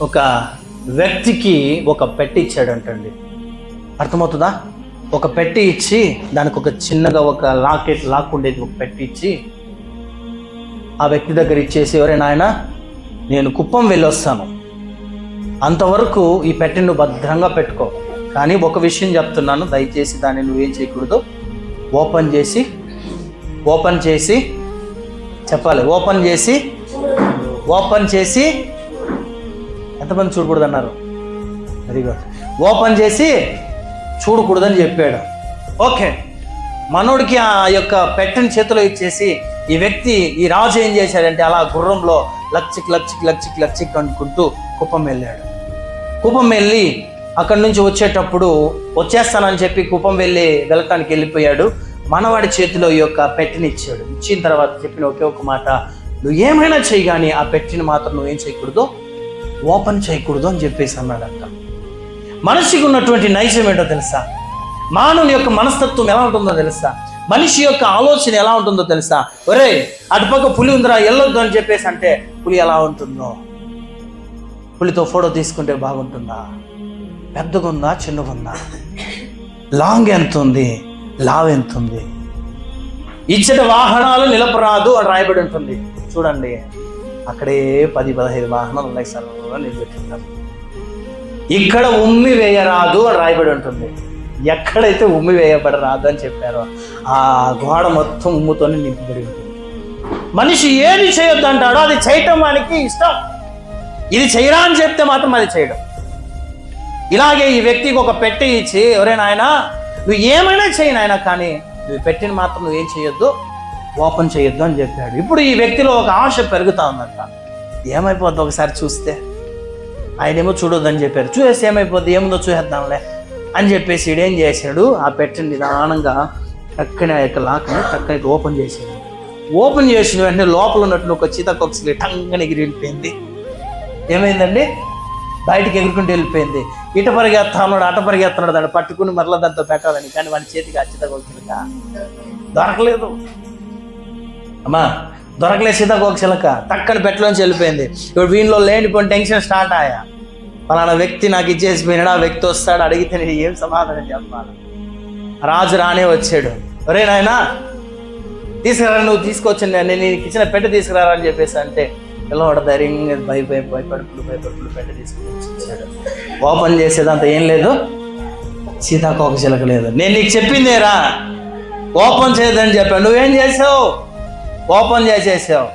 ఒక వ్యక్తికి ఒక పెట్టి ఇచ్చాడంటండి. అర్థమవుతుందా? ఒక పెట్టి ఇచ్చి దానికి ఒక చిన్నగా ఒక లాకెట్ లాక్ ఉండేది ఒక పెట్టి ఇచ్చి ఆ వ్యక్తి దగ్గర ఇచ్చేసి ఎవరైనా ఆయన నేను కుప్పం వెళ్ళొస్తాను. అంతవరకు ఈ పెట్టెను భద్రంగా పెట్టుకో. కానీ ఒక విషయం చెప్తున్నాను దయచేసి దాన్ని నువ్వేం చేయకూడదు. ఓపెన్ చేసి ఓపెన్ చేసి చెప్పాలి. ఓపెన్ చేసి ఓపెన్ చేసి ఎంతమంది చూడకూడదు అన్నారు వెరీ గుడ్ ఓపెన్ చేసి చూడకూడదని చెప్పాడు. ఓకే మనోడికి ఆ యొక్క పెట్టని చేతిలో ఇచ్చేసి ఈ వ్యక్తి ఈ రాజు ఏం చేశాడంటే అలా గుర్రంలో లక్చిక్ లక్చిక్ లక్చిక్ లక్చిక్ అనుకుంటూ కుప్పం వెళ్ళాడు. కుప్పం వెళ్ళి అక్కడి నుంచి వచ్చేటప్పుడు వచ్చేస్తానని చెప్పి కుప్పం వెళ్ళి వెళ్ళటానికి వెళ్ళిపోయాడు. మనవాడి చేతిలో ఈ యొక్క పెట్టిని ఇచ్చాడు. ఇచ్చిన తర్వాత చెప్పిన ఒకే ఒక మాట నువ్వు ఏమైనా చేయగాని ఆ పెట్టిని మాత్రం నువ్వేం చేయకూడదు ఓపెన్ చేయకూడదు అని చెప్పేసి అన్నాడంట మనిషికి ఉన్నటువంటి నైజం ఏంటో తెలుసా? మానవుని యొక్క మనస్తత్వం ఎలా ఉంటుందో తెలుసా? మనిషి యొక్క ఆలోచన ఎలా ఉంటుందో తెలుసా? ఒరే అటుపక్క పులి ఉందిరా వెళ్ళొద్దు అని చెప్పేసి అంటే పులి ఎలా ఉంటుందో? పులితో ఫోటో తీసుకుంటే బాగుంటుందా? పెద్దగా ఉందా చిన్నగా ఉందా? లాంగ్ ఎంత ఉంది? లావ్ ఎంత ఉంది? ఇచ్చిన వాహనాలు నిలపరాదు అని రాయబడి ఉంటుంది. చూడండి. అక్కడే పది పదహైదు వాహనాలు ఉన్నాయి సార్. నిలబెట్టింటారు ఇక్కడ ఉమ్మి వేయరాదు అని రాయబడి ఉంటుంది. ఎక్కడైతే ఉమ్మి వేయబడరాదు అని చెప్పారో ఆ గోడ మొత్తం ఉమ్ముతోనే నింపబడి ఉంటుంది. మనిషి ఏది చేయొద్దు అంటాడో అది చేయటం వానికి ఇష్టం. ఇది చేయరా అని చెప్తే మాత్రం అది చేయడం. ఇలాగే ఈ వ్యక్తికి ఒక పెట్టి ఇచ్చి ఎవరైనా ఆయన నువ్వు ఏమైనా చేయను ఆయన కానీ నువ్వు పెట్టిన మాత్రం నువ్వేం చేయొద్దు. ఓపెన్ చేయొద్దు అని చెప్పాడు. ఇప్పుడు ఈ వ్యక్తిలో ఒక ఆశ పెరుగుతా ఉందంట. ఏమైపోద్ది ఒకసారి చూస్తే? ఆయనేమో చూడొద్దని చెప్పారు చూసేసి ఏమైపోద్ది? ఏముందో చూసేద్దాంలే అని చెప్పేసి ఏం చేశాడు? ఆ పెట్టిన నిదానంగా చక్కని ఆ యొక్క లాక్ని చక్కని ఓపెన్ చేశాడు. ఓపెన్ చేసిన వెంటనే లోపల ఉన్నట్టు ఒక చీతకొక్సిలి టంగని ఎగిరి వెళ్ళిపోయింది ఏమైందండి? బయటికి ఎగురుకుంటూ వెళ్ళిపోయింది. ఇట పరిగెత్తా ఉన్నాడు అట పరిగెత్తున్నాడు దాన్ని పట్టుకుని మరలా దాంతో పెట్టాలని కానీ వాడి చేతికి అచ్చితకొక్సిలక దొరకలేదు. అమ్మా దొరకలేదు సీతాకోక్షలక తక్కని పెట్టలోంచి వెళ్ళిపోయింది. ఇప్పుడు వీళ్ళలో లేనిపోయిన టెన్షన్ స్టార్ట్ ఆయా. ఫలానా వ్యక్తి నాకు ఇచ్చేసి పోయినాడు ఆ వ్యక్తి వస్తాడు అడిగితే నేను ఏం సమాధానం చెప్పాలి? రాజు రానే వచ్చాడు. ఒరే నాయనా తీసుకురా నువ్వు తీసుకొచ్చిన నేను నీకు ఇచ్చిన పెట్ట తీసుకురారా అని చెప్పేసి అంటే పిల్లవాడు ధైర్యంగా భయపడి భయ భయపడుకులు పెట్ట తీసుకొచ్చాడు తీసుకుని ఓపెన్ చేసేదంతా ఏం లేదు. సీతాకోక చిలక లేదు. నేను నీకు చెప్పిందేరా ఓపెన్ చేయదని చెప్పాను. నువ్వేం చేసావు? ఓపెన్ చేసేసావు.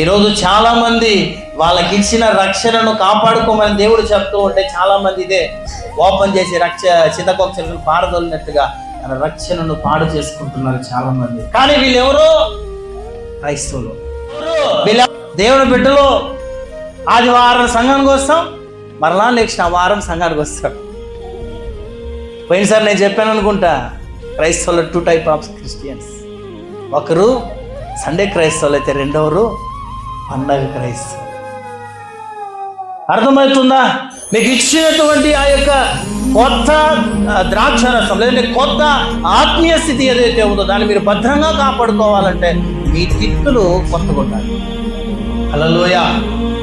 ఈరోజు చాలామంది వాళ్ళకి ఇచ్చిన రక్షణను కాపాడుకోమని దేవుడు చెప్తూ ఉంటే చాలామంది ఇదే ఓపెన్ చేసి రక్ష చితకొక్షలను పారదొలినట్టుగా తన రక్షణను పాడు చేసుకుంటున్నారు చాలామంది. కానీ వీళ్ళు ఎవరు క్రైస్తవులు. వీళ్ళ దేవుని బిడ్డలు ఆదివారం సంఘానికి వస్తాం మరలా నెక్స్ట్ ఆ వారం సంఘానికి వస్తాం పోయినసారి నేను చెప్పాను అనుకుంటా క్రైస్తవులు టూ టైప్ ఆఫ్ క్రిస్టియన్స్. ఒకరు సండే క్రైస్తవులు అయితే రెండవరు పండగ క్రైస్తవులు. అర్థమవుతుందా? మీకు ఇచ్చినటువంటి ఆ యొక్క కొత్త ద్రాక్ష రసం లేదంటే కొత్త ఆత్మీయ స్థితి ఏదైతే ఉందో దాన్ని మీరు భద్రంగా కాపాడుకోవాలంటే మీ తిత్తులు కొత్తగా ఉండాలి హల్లెలూయ.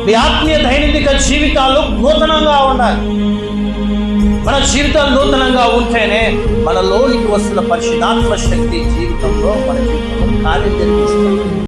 మీ ఆత్మీయ దైనందిక జీవితాలు నూతనంగా ఉండాలి. మన జీవితాలు నూతనంగా ఉంటేనే మనలోనికి వస్తున్న పరిశుధాత్మ శక్తి జీవితంలో మన జీవితంలో కార్యం జరిగిస్తుంది